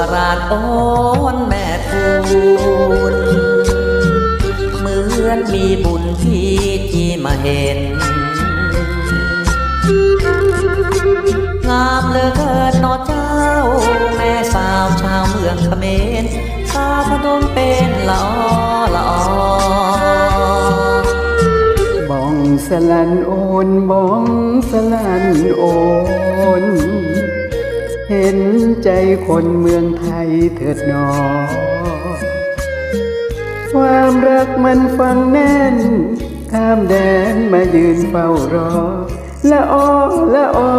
สรานโอนแม่ทูลเหมือนมีบุญที่ที่มาเห็น งามเหลือเกินนอเจ้า แม่สาวชาวเมืองเขมรสาวพนมเป็นละออละออบ้องสลันโอนบ้องสลันโอน เห็นใจคนเมืองไทยเถิดหนอ ความรักมันฟังแน่น ข้ามแดนมายืนเฝ้ารอ ละออละออ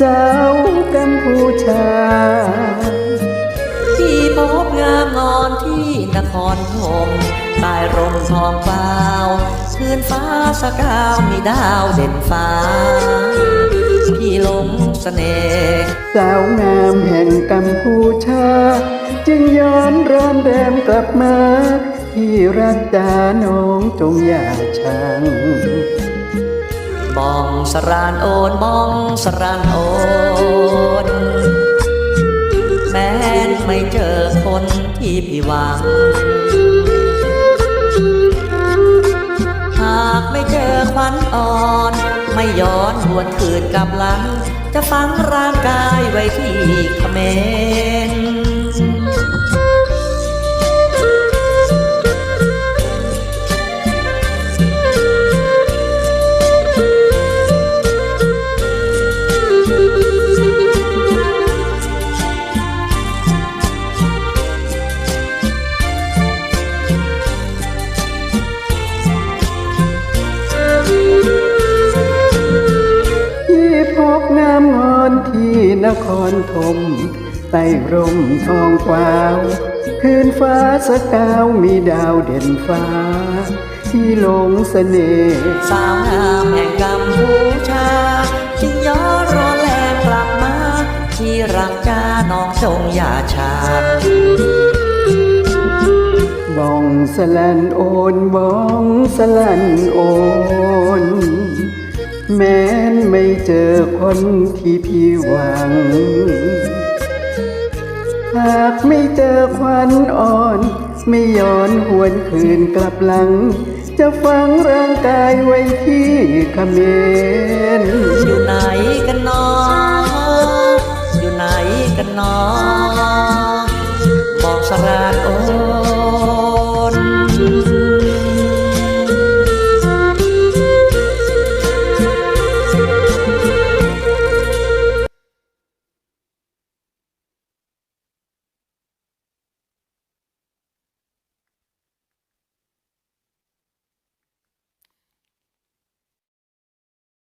สากัมพูชา ที่พบงามงอนที่นครธมใต้ร่มทองเปล่าคืนฟ้าสกาวมีดาวเด่นฟ้า พี่หลงเสน่ห์ สาวงามแห่งกัมพูชา จึงย้อนร้อนแรมกลับมาที่รักจาน้องจงอย่าชังบองสรานโอนบองสรานโอนแม้ไม่เจอคนที่พี่หวังหากไม่เจอควันอ่อน ไม่ย้อนหวนคืนกลับหลัง จะฝังร่างกายไว้ที่เขมร ที่พบงามงอนที่นครธมใต้ร่มทองกวาว คืนฟ้าสกาวมีดาวเด่นฟ้า ที่หลงเสน่ห์สาวงามแห่งกัมพูชาจึงย้อนรอแลกลับมา ที่รักจ้าน้องจงอย่าช้าบ้องสลันโอนบ้องสลันโอน แม้นไม่เจอ คนที่พี่หวัง หากไม่เจอควันอ่อน ไม่ย้อนหวนคืนกลับหลัง จะฝังร่างกายไว้ที่ขเขมนอยู่ไหนกันนออยู่ไหนกันนอ